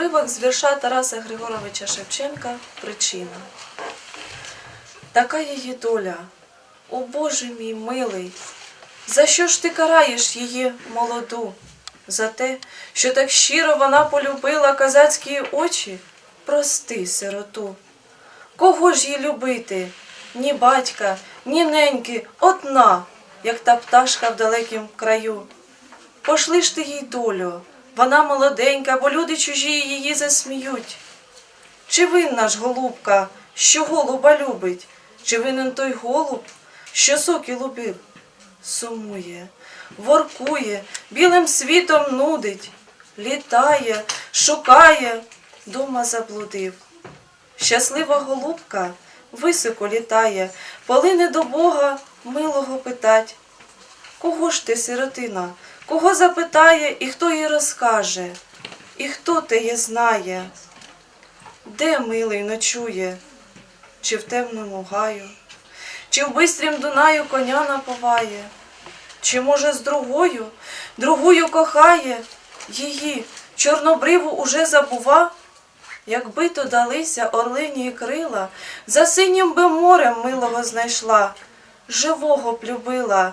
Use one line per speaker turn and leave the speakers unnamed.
уривок з вірша Тараса Григоровича Шевченка Причина. Така її доля, о Боже мій милий, за що ж ти караєш її молоду? За те, що так щиро вона полюбила козацькі очі? Прости, сироту. Кого ж їй любити? Ні батька, ні неньки, одна, як та пташка в далекім краю. Пошли ж ти їй долю, вона молоденька, бо люди чужі її засміють. Чи винна ж голубка, що голуба любить? Чи винен той голуб, що соки любив? Сумує, воркує, білим світом нудить, літає, шукає, дома заблудив. Щаслива голубка високо літає, полине до Бога милого питать. Кого ж ти, сиротина, кого запитає, і хто їй розкаже, і хто теє знає? Де милий ночує, чи в темному гаю, чи в бистрім Дунаю коня наповає, чи, може, з другою, другою кохає, її чорнобриву уже забува? Якби то далися орлині крила, за синім би морем милого знайшла, живого б любила,